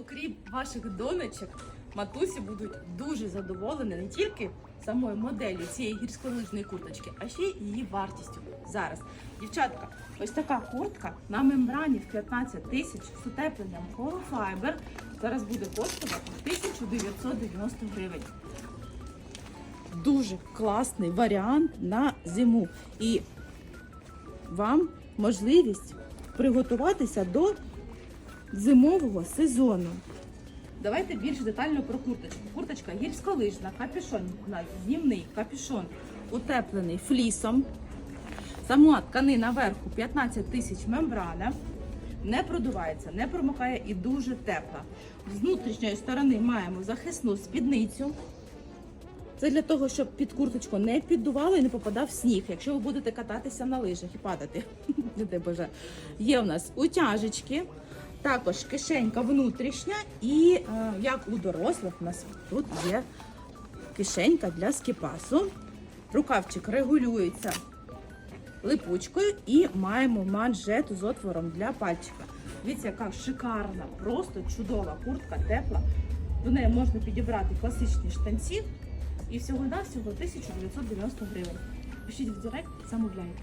окрім ваших донечок, матусі будуть дуже задоволені не тільки самою моделлю цієї гірськолижної курточки, а ще й її вартістю. Зараз, дівчатка, ось така куртка на мембрані в 15 тисяч з утепленням Fiber зараз буде коштувати 1990 гривень. Дуже класний варіант на зиму. І вам можливість приготуватися до зимового сезону. Давайте більш детально про курточку. Курточка гірськолижна, капюшон, знімний капюшон, утеплений флісом. Сама тканина верху 15 тисяч мембрана. Не продувається, не промокає і дуже тепла. З внутрішньої сторони маємо захисну спідницю. Це для того, щоб під курточку не піддувало і не попадав сніг, якщо ви будете кататися на лижах і падати. Є у нас утяжечки, також кишенька внутрішня, і е, як у дорослих, у нас тут є кишенька для скіпасу. Рукавчик регулюється липучкою і маємо манжету з отвором для пальчика. Дивіться, яка шикарна, просто чудова куртка, тепла. До неї можна підібрати класичні штанці. І всього-навсього 1990 гривень. Пишіть в директ, замовляйте.